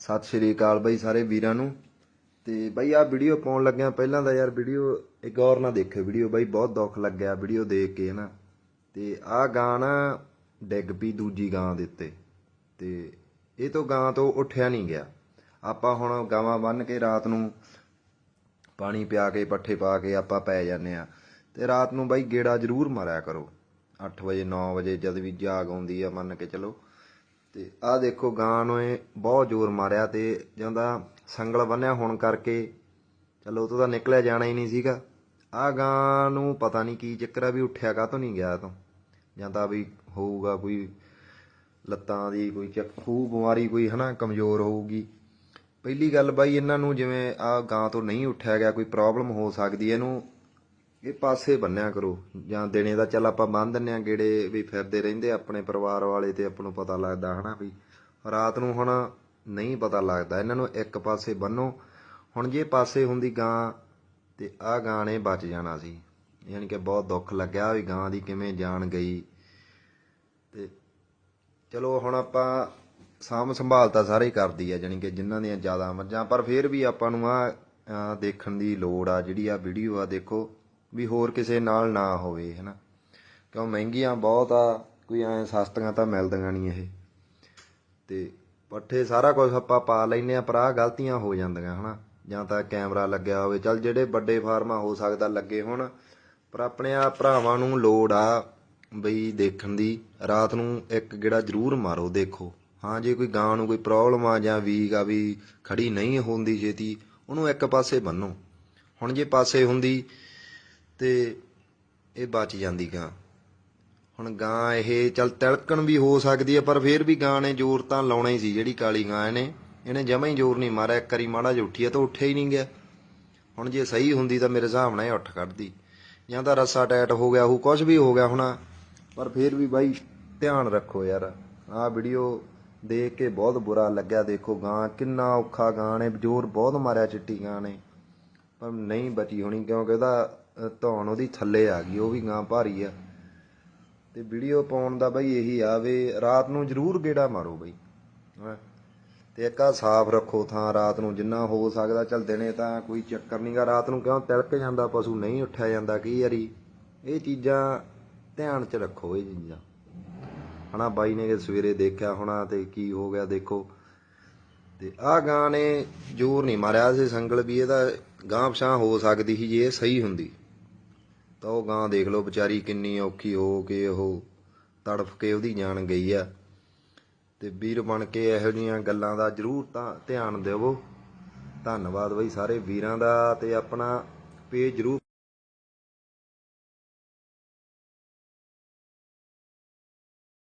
ਸਤਿ ਸ਼੍ਰੀ ਅਕਾਲ ਬਾਈ ਸਾਰੇ ਵੀਰਾਂ ਨੂੰ। ਤੇ ਬਾਈ ਆ ਵੀਡੀਓ ਪਾਉਣ ਲੱਗਿਆ ਪਹਿਲਾਂ ਤਾਂ ਯਾਰ ਵੀਡੀਓ ਇੱਕ ਗੌਰ ਨਾਲ ਦੇਖਿਓ ਵੀਡੀਓ ਬਾਈ ਬਹੁਤ ਦੁੱਖ ਲੱਗਿਆ ਵੀਡੀਓ ਦੇਖ ਕੇ ਨਾ ਤੇ ਆ ਗਾਂ ਨਾ ਡਿੱਗ ਪਈ ਦੂਜੀ ਗਾਂ ਦੇ ਉੱਤੇ। ਤੇ ਇਹ ਤੋਂ ਗਾਂ ਤੋਂ ਉੱਠਿਆ ਨਹੀਂ ਗਿਆ। ਆਪਾਂ ਹੁਣ ਗਾਵਾਂ ਬੰਨ ਕੇ ਰਾਤ ਨੂੰ ਪਾਣੀ ਪਿਆ ਕੇ, ਪੱਠੇ ਪਾ ਕੇ ਆਪਾਂ ਪੈ ਜਾਂਦੇ ਆ ਤੇ ਰਾਤ ਨੂੰ ਬਾਈ ਗੇੜਾ ਜ਼ਰੂਰ ਮਾਰਿਆ ਕਰੋ। 8 ਵਜੇ 9 ਵਜੇ ਜਦ ਵੀ ਜਾਗ ਆਉਂਦੀ ਆ ਮੰਨ ਕੇ ਚਲੋ। ਤੇ ਆਹ ਦੇਖੋ ਗਾਂ ਨੂੰ ਇਹ ਬਹੁਤ ਜ਼ੋਰ ਮਾਰਿਆ ਤੇ ਜਾਂਦਾ ਸੰਗਲ ਬੰਨਿਆ ਹੋਣ ਕਰਕੇ। ਚਲੋ ਉਹ ਤੋਂ ਤਾਂ ਨਿਕਲਿਆ ਜਾਣਾ ਹੀ ਨਹੀਂ ਸੀਗਾ। ਆਹ ਗਾਂ ਨੂੰ ਪਤਾ ਨਹੀਂ ਕੀ ਚੱਕਰ ਆ ਵੀ ਉੱਠਿਆ ਕਾਹ ਤੋਂ ਨਹੀਂ ਗਿਆ ਤੋਂ। ਜਾਂ ਤਾਂ ਵੀ ਹੋਊਗਾ ਕੋਈ ਲੱਤਾਂ ਦੀ ਕੋਈ ਚੱਕ, ਖੂਹ ਬਿਮਾਰੀ ਕੋਈ ਹਨਾ ਕਮਜ਼ੋਰ ਹੋਊਗੀ। ਪਹਿਲੀ ਗੱਲ ਬਾਈ ਇਹਨਾਂ ਨੂੰ ਜਿਵੇਂ ਆ ਗਾਂ ਤੋਂ ਨਹੀਂ ਉੱਠਿਆ ਗਿਆ, ਕੋਈ ਪ੍ਰੋਬਲਮ ਹੋ ਸਕਦੀ ਇਹਨੂੰ। ਇਹ ਪਾਸੇ ਬੰਨਿਆ ਕਰੋ, ਜਾਂ ਦਿਨੇ ਦਾ ਚੱਲ ਆਪਾਂ ਬੰਨ ਦਿੰਨੇ ਆ ਗੇੜੇ ਵੀ ਫਿਰਦੇ ਰਹਿੰਦੇ ਆਪਣੇ ਪਰਿਵਾਰ ਵਾਲੇ ਤੇ ਆਪਾਂ ਨੂੰ ਪਤਾ ਲੱਗਦਾ ਹਨਾ ਵੀ ਰਾਤ ਨੂੰ ਹੁਣ ਨਹੀਂ ਪਤਾ ਲੱਗਦਾ, ਇਹਨਾਂ ਨੂੰ ਇੱਕ ਪਾਸੇ ਬੰਨੋ ਹੁਣ ਜੇ ਪਾਸੇ ਹੁੰਦੀ ਗਾਂ ਤੇ ਆ ਗਾਂ ਨੇ ਬਚ ਜਾਣਾ ਸੀ, ਯਾਨੀ ਕਿ ਬਹੁਤ ਦੁੱਖ ਲੱਗਿਆ ਵੀ ਗਾਂ ਦੀ ਕਿਵੇਂ ਜਾਣ ਗਈ। ਤੇ ਚਲੋ ਹੁਣ ਆਪਾਂ ਸਾਂਭ ਸੰਭਾਲ ਤਾਂ ਸਾਰੇ ਕਰਦੀ ਆ ਜਾਣੀ ਕਿ ਜਿਨ੍ਹਾਂ ਦੀਆਂ ਜ਼ਿਆਦਾ ਮੱਝਾਂ, ਪਰ ਫਿਰ ਵੀ ਆਪਾਂ ਨੂੰ ਆ ਦੇਖਣ ਦੀ ਲੋੜ ਆ, ਜਿਹੜੀ ਆ ਵੀਡੀਓ ਆ ਦੇਖੋ। ਵੀ ਹੋਰ ਕਿਸੇ ਨਾਲ ਨਾ ਹੋਵੇ, ਹੈਨਾ? ਕਿਉਂ ਮਹਿੰਗੀਆਂ ਬਹੁਤ ਆ, ਕੋਈ ਐ ਸਸਤੀਆਂ ਤਾਂ ਮਿਲਦੀਆਂ ਨਹੀਂ ਇਹ। ਤੇ ਪੱਠੇ ਸਾਰਾ ਕੁਝ ਆਪਾਂ ਪਾ ਲੈਨੇ ਆ ਪਰ ਆ ਗਲਤੀਆਂ ਹੋ ਜਾਂਦੀਆਂ, ਹਨਾ? ਜਾਂ ਤਾਂ ਕੈਮਰਾ ਲੱਗਿਆ ਹੋਵੇ, ਚੱਲ ਜਿਹੜੇ ਵੱਡੇ ਫਾਰਮਾਂ ਹੋ ਸਕਦਾ ਲੱਗੇ ਹੋਣ, ਪਰ ਆਪਣੇ ਆ ਭਰਾਵਾਂ ਨੂੰ ਲੋੜ ਆ ਬਈ ਦੇਖਣ ਦੀ। ਰਾਤ ਨੂੰ ਇੱਕ ਗੇੜਾ ਜ਼ਰੂਰ ਮਾਰੋ, ਦੇਖੋ। ਹਾਂ, ਜੇ ਕੋਈ ਗਾਂ ਨੂੰ ਕੋਈ ਪ੍ਰੋਬਲਮ ਆ ਜਾਂ ਵੀਕ ਆ ਵੀ ਖੜੀ ਨਹੀਂ ਹੁੰਦੀ ਛੇਤੀ, ਉਹਨੂੰ ਇੱਕ ਪਾਸੇ ਬੰਨੋ। ਹੁਣ ਜੇ ਪਾਸੇ ਹੁੰਦੀ ਤੇ ਇਹ ਬਚ ਜਾਂਦੀ ਗਾਂ। ਹੁਣ ਗਾਂ ਇਹ ਚਲ ਤਿਲਕਣ ਵੀ ਹੋ ਸਕਦੀ ਹੈ ਪਰ ਫਿਰ ਵੀ ਗਾਂ ਨੇ ਜ਼ੋਰ ਤਾਂ ਲਾਉਣਾ ਹੀ ਸੀ, ਜਿਹੜੀ ਕਾਲੀ ਗਾਂ ਇਹਨੇ। ਇਹਨੇ ਜਮਾ ਹੀ ਜ਼ੋਰ ਨਹੀਂ ਮਾਰਿਆ, ਇੱਕ ਵਾਰੀ ਮਾੜਾ ਜਿਹਾ ਉੱਠੀ ਆ ਤਾਂ ਉੱਠਿਆ ਹੀ ਨਹੀਂ ਗਿਆ। ਹੁਣ ਜੇ ਸਹੀ ਹੁੰਦੀ ਤਾਂ ਮੇਰੇ ਹਿਸਾਬ ਨਾਲ ਇਹ ਉੱਠ ਕੱਢਦੀ ਜਾਂ ਤਾਂ ਰੱਸਾ ਟਾਈਟ ਹੋ ਗਿਆ ਉਹ ਕੁਝ ਵੀ ਹੋ ਗਿਆ ਹੋਣਾ, ਪਰ ਫਿਰ ਵੀ ਬਾਈ ਧਿਆਨ ਰੱਖੋ ਯਾਰ। ਆਹ ਵੀਡੀਓ ਦੇਖ ਕੇ ਬਹੁਤ ਬੁਰਾ ਲੱਗਿਆ, ਦੇਖੋ ਗਾਂ ਕਿੰਨਾ ਔਖਾ ਗਾਂ ਨੇ, ਜ਼ੋਰ ਬਹੁਤ ਮਾਰਿਆ ਚਿੱਟੀ ਗਾਂ ਨੇ। ਪਰ ਨਹੀਂ ਬਚੀ ਹੋਣੀ, ਕਿਉਂਕਿ ਉਹਦਾ ਧੌਣ ਉਹਦੀ ਥੱਲੇ ਆ ਗਈ, ਉਹ ਵੀ ਗਾਂ ਭਾਰੀ ਆ। ਤੇ ਵੀਡੀਓ ਪਾਉਣ ਦਾ ਬਈ ਇਹੀ ਆ ਵੀ ਰਾਤ ਨੂੰ ਜ਼ਰੂਰ ਗੇੜਾ ਮਾਰੋ ਬਈ। ਹੈਂ। ਤੇ ਇੱਕ ਸਾਫ਼ ਰੱਖੋ ਥਾਂ ਰਾਤ ਨੂੰ, ਜਿੰਨਾ ਹੋ ਸਕਦਾ, ਚੱਲ ਦਿਨੇ ਤਾਂ ਕੋਈ ਚੱਕਰ ਨਹੀਂਗਾ ਰਾਤ ਨੂੰ ਕਿਉਂ ਤਿਲਕ ਜਾਂਦਾ, ਪਸ਼ੂ ਨਹੀਂ ਉੱਠਿਆ ਜਾਂਦਾ, ਕੀ ਵਾਰੀ ਇਹ ਚੀਜ਼ਾਂ ਧਿਆਨ 'ਚ ਰੱਖੋ, ਇਹ ਚੀਜ਼ਾਂ। ਹਨਾ ਬਾਈ ਨੇ ਸਵੇਰੇ ਦੇਖਿਆ ਹੋਣਾ ਤੇ ਕੀ ਹੋ ਗਿਆ, ਦੇਖੋ। ਤੇ ਆਹ ਗਾਂ ਨੇ ਜ਼ੋਰ ਨਹੀਂ ਮਾਰਿਆ ਸੀ ਸੰਗਲ ਵੀ ਇਹਦਾ ਗਾਂ ਪਛਾਂ ਹੋ ਸਕਦੀ ਸੀ, ਜੇ ਇਹ ਸਹੀ ਹੁੰਦੀ। ਤਾਂ ਉਹ ਗਾਂ ਦੇਖ ਲਓ ਵਿਚਾਰੀ ਕਿੰਨੀ ਔਖੀ ਹੋ ਕੇ ਉਹ ਤੜਫ ਕੇ ਉਹਦੀ ਜਾਨ ਗਈ ਆ। ਤੇ ਵੀਰ ਬਣ ਕੇ ਇਹੋ ਜੀਆਂ ਗੱਲਾਂ ਦਾ ਜ਼ਰੂਰ ਤਾਂ ਧਿਆਨ ਦਿਵੋ। ਧੰਨਵਾਦ ਬਈ ਸਾਰੇ ਵੀਰਾਂ ਦਾ ਤੇ ਆਪਣਾ ਪੇਜ ਜ਼ਰੂਰ